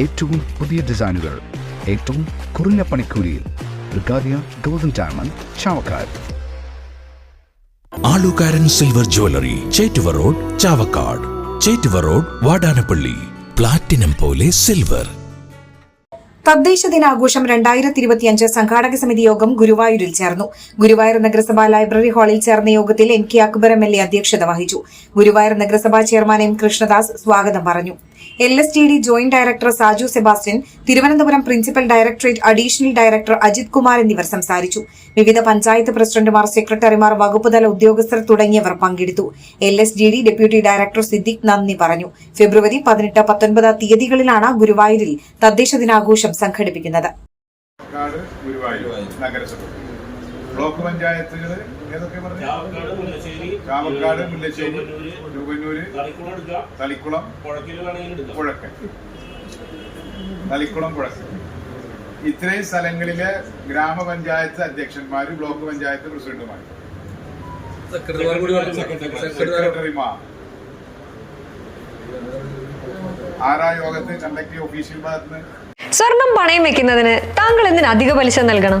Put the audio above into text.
ഏറ്റവും പുതിയ ഡിസൈനുകൾ ഏറ്റവും കുറഞ്ഞ പണിക്കൂലിയിൽ. ബ്രിഗാദിയ golden diamond Chavakkad. Alukkaran silver jewellery Chettuva road Chavakkad. Chettuva road Vadanappally. Platinum പോലെ സിൽവർ. തദ്ദേശ ദിനാഘോഷം രണ്ടായിരത്തി ഇരുപത്തിയഞ്ച് സംഘാടക സമിതി യോഗം ഗുരുവായൂരിൽ ചേർന്നു. ഗുരുവായൂർ നഗരസഭാ ലൈബ്രറി ഹാളിൽ ചേർന്ന യോഗത്തിൽ N K Akbar M L A അധ്യക്ഷത വഹിച്ചു. ഗുരുവായൂർ നഗരസഭാ ചെയർമാൻ എം കൃഷ്ണദാസ് സ്വാഗതം പറഞ്ഞു. L S T D joint director Saju Sebastian Thiruvananthapuram principal directorate additional director Ajith Kumar എന്നിവർ സംസാരിച്ചു. വിവിധ പഞ്ചായത്ത് പ്രസിഡന്റുമാർ സെക്രട്ടറിമാർ വകുപ്പുതല ഉദ്യോഗസ്ഥർ തുടങ്ങിയവർ പങ്കെടുത്തു. L S D D deputy director Siddique നന്ദി പറഞ്ഞു. ഫെബ്രുവരി പതിനെട്ട് പത്തൊൻപത് തീയതികളിലാണ് ഗുരുവായൂരിൽ തദ്ദേശ ദിനാഘോഷം സംഘടിപ്പിക്കുന്നത്. ബ്ലോക്ക് പഞ്ചായത്തുകൾ ഏതൊക്കെ പറഞ്ഞു? ചാവക്കാട് മുല്ലശ്ശേരി ചുവന്നൂര് തളിക്കുളം പുഴക്കൽ തളിക്കുളം പുഴക്കൽ വേണമെങ്കിൽ എടുക്കാം. പുഴക്കൻ തളിക്കുളം പുഴക്കൻ ഇത്രയും സ്ഥലങ്ങളിലെ ഗ്രാമപഞ്ചായത്ത് അധ്യക്ഷന്മാര് ബ്ലോക്ക് പഞ്ചായത്ത് പ്രസിഡന്റുമാര്. സെക്രട്ടറിമാർ ആറാ യോഗത്തിൽ കണ്ടക്ട് ഓഫീഷ്യൽ ഭാഗത്ത് സ്വർണം പണയം വെക്കുന്നതിന് താങ്കൾ എന്തിന് അധിക പലിശ നൽകണം?